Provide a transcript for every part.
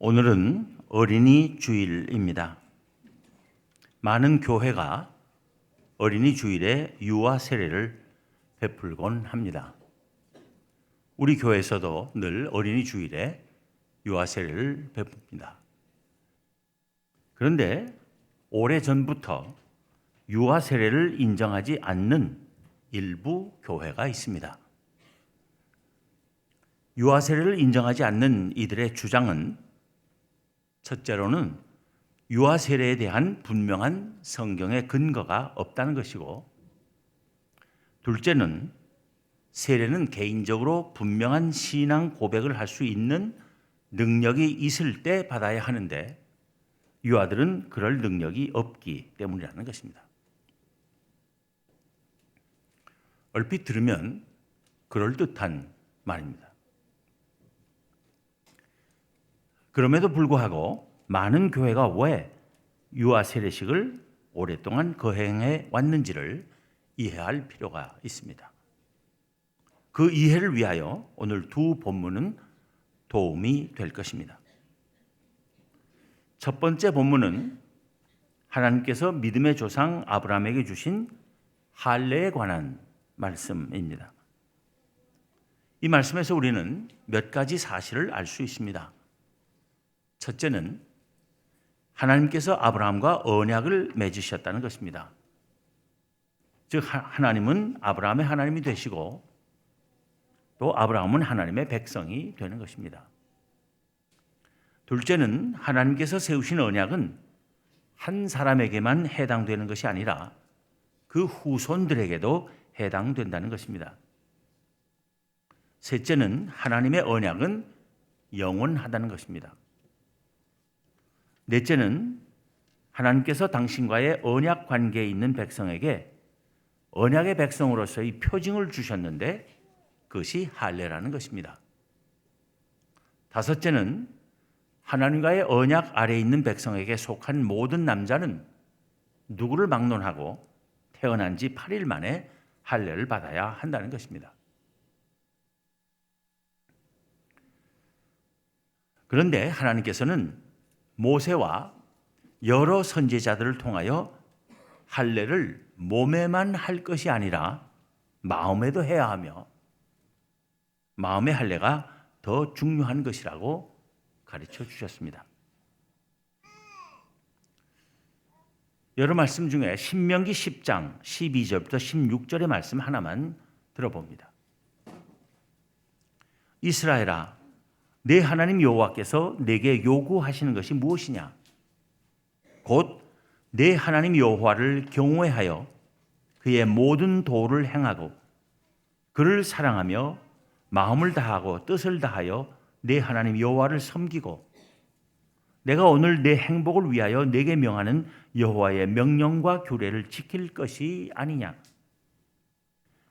오늘은 어린이 주일입니다. 많은 교회가 어린이 주일에 유아 세례를 베풀곤 합니다. 우리 교회에서도 늘 어린이 주일에 유아 세례를 베풉니다. 그런데 오래 전부터 유아 세례를 인정하지 않는 일부 교회가 있습니다. 유아 세례를 인정하지 않는 이들의 주장은 첫째로는 유아 세례에 대한 분명한 성경의 근거가 없다는 것이고 둘째는 세례는 개인적으로 분명한 신앙 고백을 할 수 있는 능력이 있을 때 받아야 하는데 유아들은 그럴 능력이 없기 때문이라는 것입니다. 얼핏 들으면 그럴듯한 말입니다. 그럼에도 불구하고 많은 교회가 왜 유아 세례식을 오랫동안 거행해 왔는지를 이해할 필요가 있습니다. 그 이해를 위하여 오늘 두 본문은 도움이 될 것입니다. 첫 번째 본문은 하나님께서 믿음의 조상 아브라함에게 주신 할례에 관한 말씀입니다. 이 말씀에서 우리는 몇 가지 사실을 알 수 있습니다. 첫째는 하나님께서 아브라함과 언약을 맺으셨다는 것입니다. 즉 하나님은 아브라함의 하나님이 되시고 또 아브라함은 하나님의 백성이 되는 것입니다. 둘째는 하나님께서 세우신 언약은 한 사람에게만 해당되는 것이 아니라 그 후손들에게도 해당된다는 것입니다. 셋째는 하나님의 언약은 영원하다는 것입니다. 넷째는 하나님께서 당신과의 언약 관계에 있는 백성에게 언약의 백성으로서의 표징을 주셨는데 그것이 할례라는 것입니다. 다섯째는 하나님과의 언약 아래에 있는 백성에게 속한 모든 남자는 누구를 막론하고 태어난 지 8일 만에 할례를 받아야 한다는 것입니다. 그런데 하나님께서는 모세와 여러 선지자들을 통하여 할례를 몸에만 할 것이 아니라 마음에도 해야 하며 마음의 할례가 더 중요한 것이라고 가르쳐 주셨습니다. 여러 말씀 중에 신명기 10장 12절부터 16절의 말씀 하나만 들어봅니다. 이스라엘아 내 하나님 여호와께서 내게 요구하시는 것이 무엇이냐? 곧 내 하나님 여호와를 경외하여 그의 모든 도를 행하고 그를 사랑하며 마음을 다하고 뜻을 다하여 내 하나님 여호와를 섬기고 내가 오늘 내 행복을 위하여 내게 명하는 여호와의 명령과 규례를 지킬 것이 아니냐?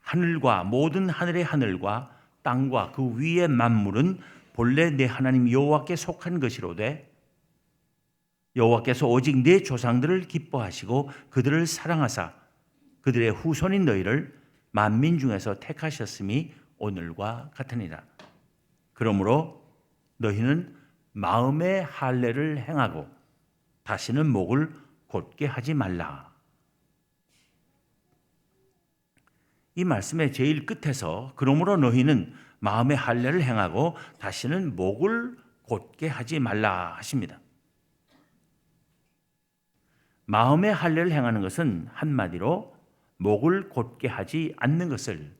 하늘과 모든 하늘의 하늘과 땅과 그 위의 만물은 본래 내 하나님 여호와께 속한 것이로되 여호와께서 오직 내 조상들을 기뻐하시고 그들을 사랑하사 그들의 후손인 너희를 만민 중에서 택하셨음이 오늘과 같으니라. 그러므로 너희는 마음의 할례를 행하고 다시는 목을 곧게 하지 말라. 이 말씀의 제일 끝에서 그러므로 너희는 마음의 할례를 행하고 다시는 목을 곧게 하지 말라 하십니다. 마음의 할례를 행하는 것은 한마디로 목을 곧게 하지 않는 것을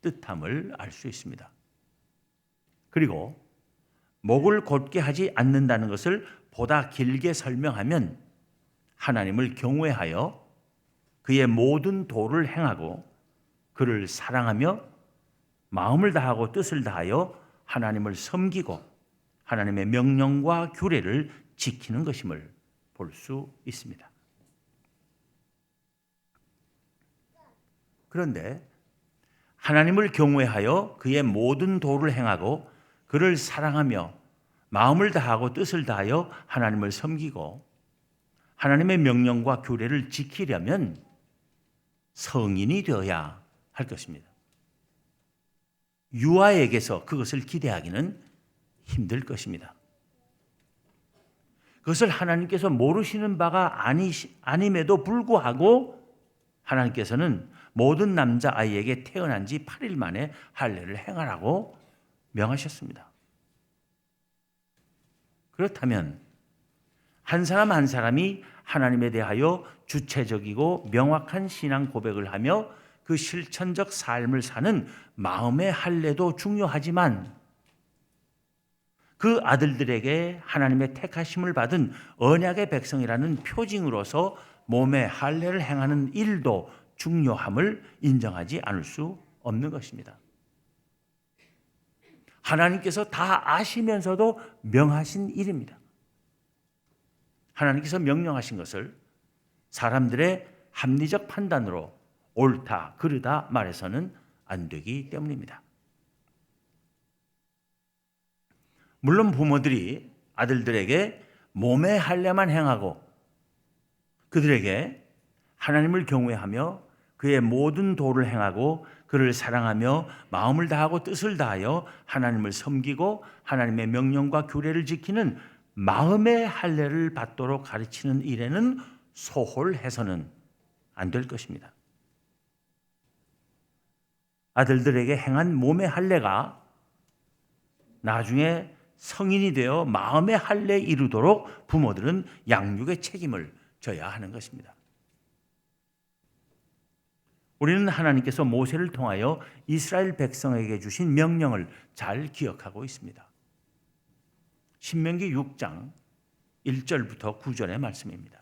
뜻함을 알 수 있습니다. 그리고 목을 곧게 하지 않는다는 것을 보다 길게 설명하면 하나님을 경외하여 그의 모든 도를 행하고 그를 사랑하며 마음을 다하고 뜻을 다하여 하나님을 섬기고 하나님의 명령과 규례를 지키는 것임을 볼 수 있습니다. 그런데 하나님을 경외하여 그의 모든 도를 행하고 그를 사랑하며 마음을 다하고 뜻을 다하여 하나님을 섬기고 하나님의 명령과 규례를 지키려면 성인이 되어야 할 것입니다. 유아에게서 그것을 기대하기는 힘들 것입니다. 그것을 하나님께서 모르시는 바가 아니, 아님에도 불구하고 하나님께서는 모든 남자 아이에게 태어난 지 8일 만에 할례를 행하라고 명하셨습니다. 그렇다면 한 사람 한 사람이 하나님에 대하여 주체적이고 명확한 신앙 고백을 하며 그 실천적 삶을 사는 마음의 할례도 중요하지만 그 아들들에게 하나님의 택하심을 받은 언약의 백성이라는 표징으로서 몸의 할례를 행하는 일도 중요함을 인정하지 않을 수 없는 것입니다. 하나님께서 다 아시면서도 명하신 일입니다. 하나님께서 명령하신 것을 사람들의 합리적 판단으로 옳다, 그르다 말해서는 안 되기 때문입니다. 물론 부모들이 아들들에게 몸의 할례만 행하고 그들에게 하나님을 경외하며 그의 모든 도를 행하고 그를 사랑하며 마음을 다하고 뜻을 다하여 하나님을 섬기고 하나님의 명령과 규례를 지키는 마음의 할례를 받도록 가르치는 일에는 소홀해서는 안 될 것입니다. 아들들에게 행한 몸의 할례가 나중에 성인이 되어 마음의 할례에 이르도록 부모들은 양육의 책임을 져야 하는 것입니다. 우리는 하나님께서 모세를 통하여 이스라엘 백성에게 주신 명령을 잘 기억하고 있습니다. 신명기 6장 1절부터 9절의 말씀입니다.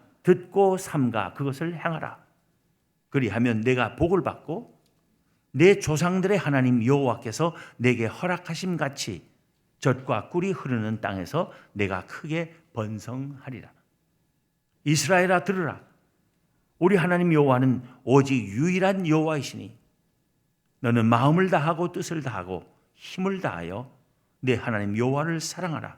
듣고 삼가 그것을 행하라. 그리하면 내가 복을 받고 내 조상들의 하나님 여호와께서 내게 허락하심 같이 젖과 꿀이 흐르는 땅에서 내가 크게 번성하리라. 이스라엘아 들으라. 우리 하나님 여호와는 오직 유일한 여호와이시니 너는 마음을 다하고 뜻을 다하고 힘을 다하여 내 하나님 여호와를 사랑하라.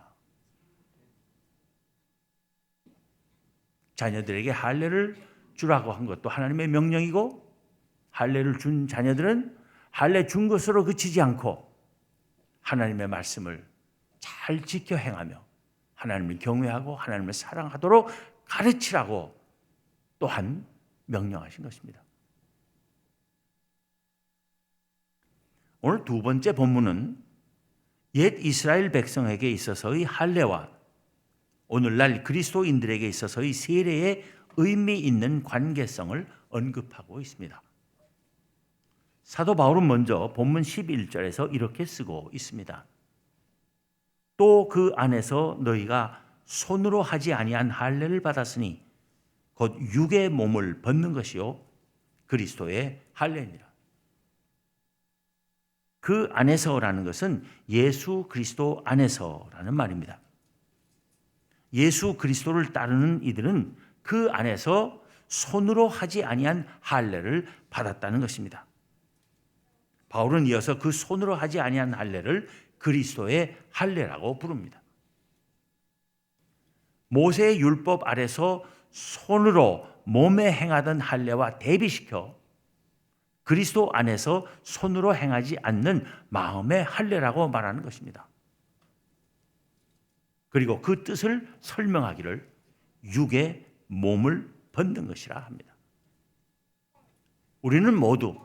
자녀들에게 할례를 주라고 한 것도 하나님의 명령이고 할례를 준 자녀들은 할례 준 것으로 그치지 않고 하나님의 말씀을 잘 지켜 행하며 하나님을 경외하고 하나님을 사랑하도록 가르치라고 또한 명령하신 것입니다. 오늘 두 번째 본문은 옛 이스라엘 백성에게 있어서의 할례와 오늘날 그리스도인들에게 있어서의 세례의 의미 있는 관계성을 언급하고 있습니다. 사도 바울은 먼저 본문 11절에서 이렇게 쓰고 있습니다. 또 그 안에서 너희가 손으로 하지 아니한 할례를 받았으니 곧 육의 몸을 벗는 것이요 그리스도의 할례니라. 그 안에서라는 것은 예수 그리스도 안에서라는 말입니다. 예수 그리스도를 따르는 이들은 그 안에서 손으로 하지 아니한 할례를 받았다는 것입니다. 바울은 이어서 그 손으로 하지 아니한 할례를 그리스도의 할례라고 부릅니다. 모세의 율법 아래서 손으로 몸에 행하던 할례와 대비시켜 그리스도 안에서 손으로 행하지 않는 마음의 할례라고 말하는 것입니다. 그리고 그 뜻을 설명하기를 육의 몸을 벗는 것이라 합니다. 우리는 모두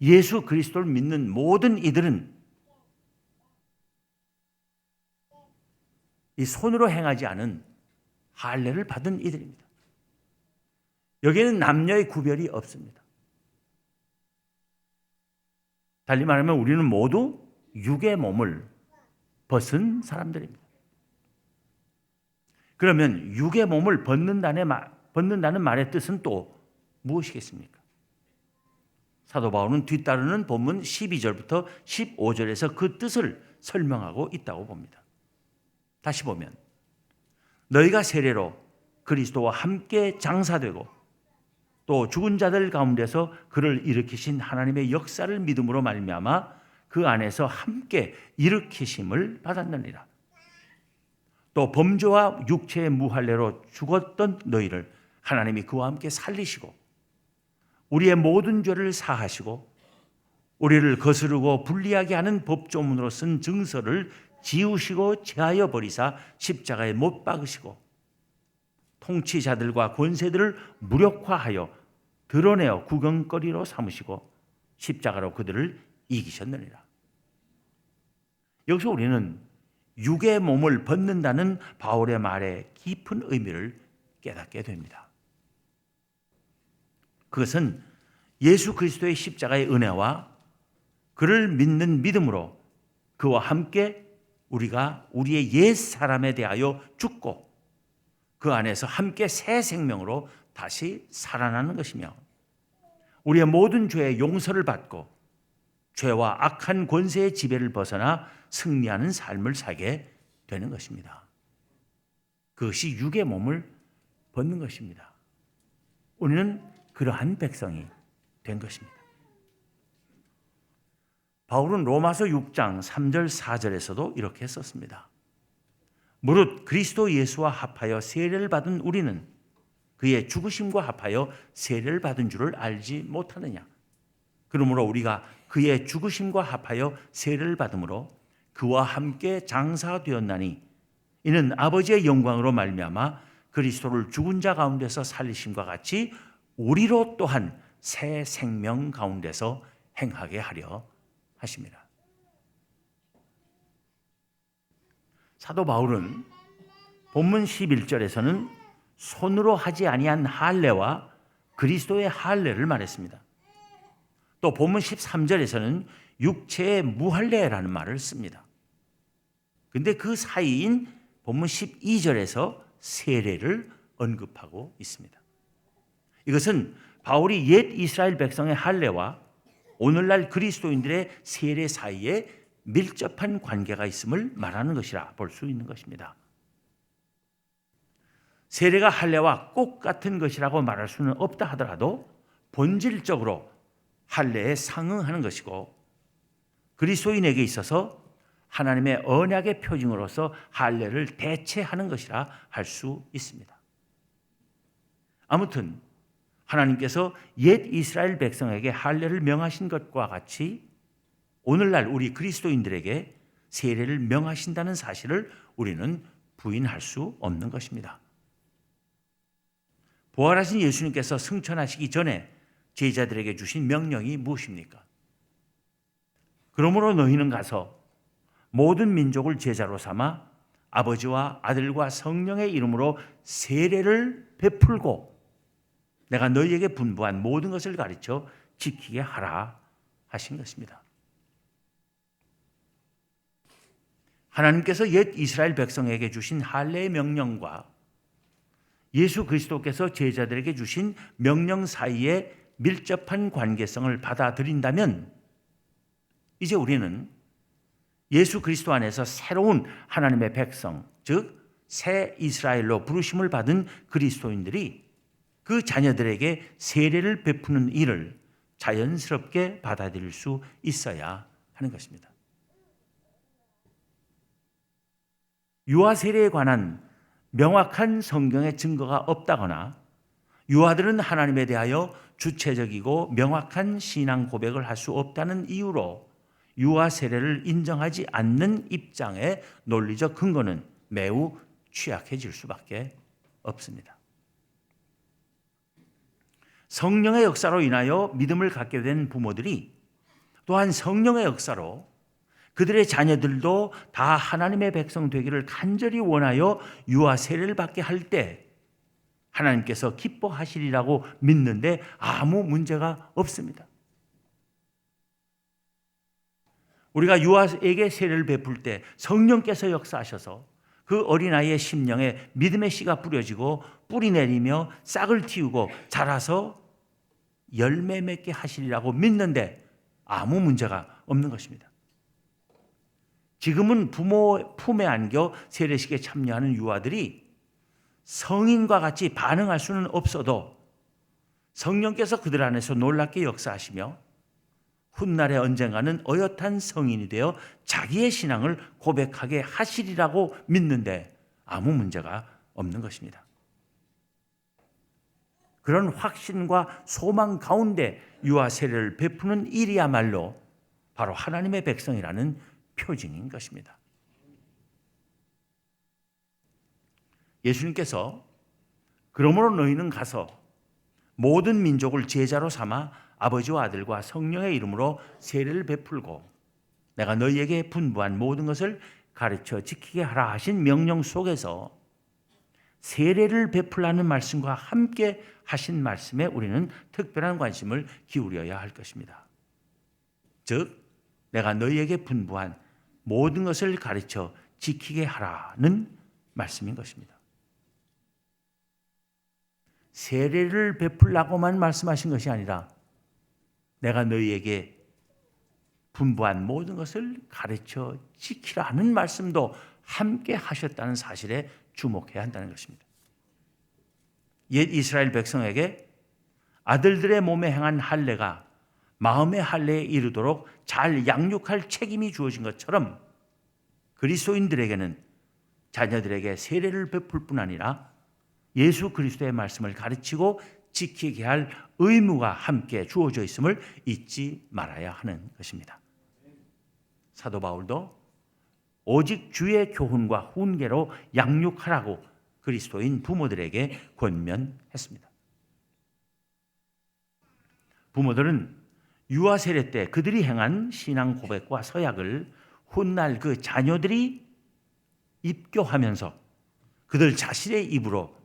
예수 그리스도를 믿는 모든 이들은 이 손으로 행하지 않은 할례를 받은 이들입니다. 여기에는 남녀의 구별이 없습니다. 달리 말하면 우리는 모두 육의 몸을 벗은 사람들입니다. 그러면 육의 몸을 벗는다는, 말, 벗는다는 말의 뜻은 또 무엇이겠습니까? 사도 바울은 뒤따르는 본문 12절부터 15절에서 그 뜻을 설명하고 있다고 봅니다. 다시 보면 너희가 세례로 그리스도와 함께 장사되고 또 죽은 자들 가운데서 그를 일으키신 하나님의 역사를 믿음으로 말미암아 그 안에서 함께 일으키심을 받았느니라. 또 범죄와 육체의 무할례로 죽었던 너희를 하나님이 그와 함께 살리시고 우리의 모든 죄를 사하시고 우리를 거스르고 불리하게 하는 법조문으로 쓴 증서를 지우시고 제하여 버리사 십자가에 못 박으시고 통치자들과 권세들을 무력화하여 드러내어 구경거리로 삼으시고 십자가로 그들을 이기셨느니라. 여기서 우리는 육의 몸을 벗는다는 바울의 말에 깊은 의미를 깨닫게 됩니다. 그것은 예수 그리스도의 십자가의 은혜와 그를 믿는 믿음으로 그와 함께 우리가 우리의 옛 사람에 대하여 죽고 그 안에서 함께 새 생명으로 다시 살아나는 것이며 우리의 모든 죄의 용서를 받고 죄와 악한 권세의 지배를 벗어나 승리하는 삶을 살게 되는 것입니다. 그것이 육의 몸을 벗는 것입니다. 우리는 그러한 백성이 된 것입니다. 바울은 로마서 6장 3절 4절에서도 이렇게 썼습니다. 무릇 그리스도 예수와 합하여 세례를 받은 우리는 그의 죽으심과 합하여 세례를 받은 줄을 알지 못하느냐? 그러므로 우리가 그의 죽으심과 합하여 세례를 받음으로 그와 함께 장사되었나니 이는 아버지의 영광으로 말미암아 그리스도를 죽은 자 가운데서 살리심과 같이 우리로 또한 새 생명 가운데서 행하게 하려 하십니다. 사도 바울은 본문 11절에서는 손으로 하지 아니한 할례와 그리스도의 할례를 말했습니다. 또 본문 13절에서는 육체의 무할례라는 말을 씁니다. 근데 그 사이인 본문 12절에서 세례를 언급하고 있습니다. 이것은 바울이 옛 이스라엘 백성의 할례와 오늘날 그리스도인들의 세례 사이에 밀접한 관계가 있음을 말하는 것이라 볼 수 있는 것입니다. 세례가 할례와 꼭 같은 것이라고 말할 수는 없다 하더라도 본질적으로 할례에 상응하는 것이고 그리스도인에게 있어서 하나님의 언약의 표징으로서 할례를 대체하는 것이라 할 수 있습니다. 아무튼 하나님께서 옛 이스라엘 백성에게 할례를 명하신 것과 같이 오늘날 우리 그리스도인들에게 세례를 명하신다는 사실을 우리는 부인할 수 없는 것입니다. 부활하신 예수님께서 승천하시기 전에 제자들에게 주신 명령이 무엇입니까? 그러므로 너희는 가서 모든 민족을 제자로 삼아 아버지와 아들과 성령의 이름으로 세례를 베풀고 내가 너희에게 분부한 모든 것을 가르쳐 지키게 하라 하신 것입니다. 하나님께서 옛 이스라엘 백성에게 주신 할례의 명령과 예수 그리스도께서 제자들에게 주신 명령 사이에 밀접한 관계성을 받아들인다면 이제 우리는 예수 그리스도 안에서 새로운 하나님의 백성, 즉 새 이스라엘로 부르심을 받은 그리스도인들이 그 자녀들에게 세례를 베푸는 일을 자연스럽게 받아들일 수 있어야 하는 것입니다. 유아 세례에 관한 명확한 성경의 증거가 없다거나 유아들은 하나님에 대하여 주체적이고 명확한 신앙 고백을 할 수 없다는 이유로 유아 세례를 인정하지 않는 입장의 논리적 근거는 매우 취약해질 수밖에 없습니다. 성령의 역사로 인하여 믿음을 갖게 된 부모들이 또한 성령의 역사로 그들의 자녀들도 다 하나님의 백성 되기를 간절히 원하여 유아 세례를 받게 할 때 하나님께서 기뻐하시리라고 믿는데 아무 문제가 없습니다. 우리가 유아에게 세례를 베풀 때 성령께서 역사하셔서 그 어린아이의 심령에 믿음의 씨가 뿌려지고 뿌리 내리며 싹을 틔우고 자라서 열매 맺게 하시리라고 믿는데 아무 문제가 없는 것입니다. 지금은 부모 품에 안겨 세례식에 참여하는 유아들이 성인과 같이 반응할 수는 없어도 성령께서 그들 안에서 놀랍게 역사하시며 훗날에 언젠가는 어엿한 성인이 되어 자기의 신앙을 고백하게 하시리라고 믿는데 아무 문제가 없는 것입니다. 그런 확신과 소망 가운데 유아 세례를 베푸는 일이야말로 바로 하나님의 백성이라는 표징인 것입니다. 예수님께서 그러므로 너희는 가서 모든 민족을 제자로 삼아 아버지와 아들과 성령의 이름으로 세례를 베풀고 내가 너희에게 분부한 모든 것을 가르쳐 지키게 하라 하신 명령 속에서 세례를 베풀라는 말씀과 함께 하신 말씀에 우리는 특별한 관심을 기울여야 할 것입니다. 즉, 내가 너희에게 분부한 모든 것을 가르쳐 지키게 하라는 말씀인 것입니다. 세례를 베풀라고만 말씀하신 것이 아니라 내가 너희에게 분부한 모든 것을 가르쳐 지키라는 말씀도 함께 하셨다는 사실에 주목해야 한다는 것입니다. 옛 이스라엘 백성에게 아들들의 몸에 행한 할례가 마음의 할례에 이르도록 잘 양육할 책임이 주어진 것처럼 그리스도인들에게는 자녀들에게 세례를 베풀 뿐 아니라 예수 그리스도의 말씀을 가르치고 지키게 할 의무가 함께 주어져 있음을 잊지 말아야 하는 것입니다. 사도 바울도 오직 주의 교훈과 훈계로 양육하라고 그리스도인 부모들에게 권면했습니다. 부모들은 유아 세례 때 그들이 행한 신앙 고백과 서약을 훗날 그 자녀들이 입교하면서 그들 자신의 입으로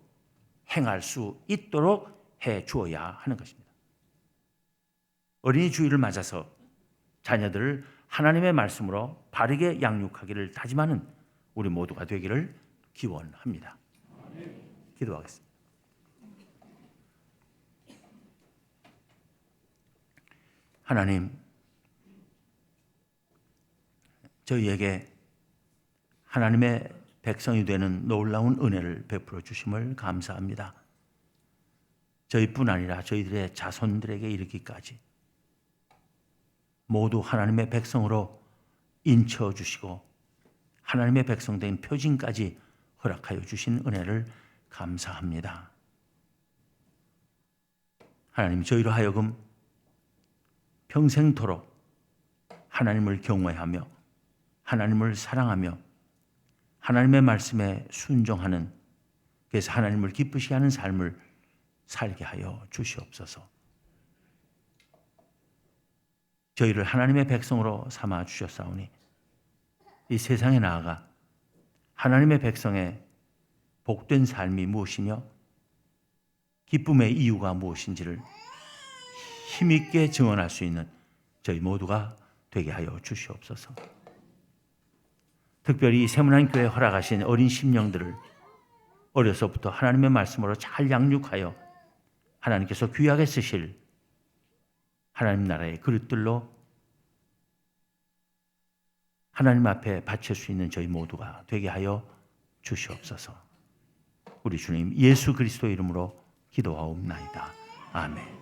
행할 수 있도록 해 주어야 하는 것입니다. 어린이 주일을 맞아서 자녀들을 하나님의 말씀으로 바르게 양육하기를 다짐하는 우리 모두가 되기를 기원합니다. 기도하겠습니다. 하나님, 저희에게 하나님의 백성이 되는 놀라운 은혜를 베풀어 주심을 감사합니다. 저희뿐 아니라 저희들의 자손들에게 이르기까지 모두 하나님의 백성으로 인쳐 주시고 하나님의 백성된 표징까지 허락하여 주신 은혜를 감사합니다. 하나님 저희로 하여금 평생토록 하나님을 경외하며 하나님을 사랑하며 하나님의 말씀에 순종하는 그래서 하나님을 기쁘시게 하는 삶을 살게 하여 주시옵소서. 저희를 하나님의 백성으로 삼아 주셨사오니 이 세상에 나아가 하나님의 백성의 복된 삶이 무엇이며 기쁨의 이유가 무엇인지를 힘있게 증언할 수 있는 저희 모두가 되게 하여 주시옵소서. 특별히 세문안 교회 허락하신 어린 심령들을 어려서부터 하나님의 말씀으로 잘 양육하여 하나님께서 귀하게 쓰실 하나님 나라의 그릇들로 하나님 앞에 바칠 수 있는 저희 모두가 되게 하여 주시옵소서. 우리 주님 예수 그리스도 이름으로 기도하옵나이다. 아멘.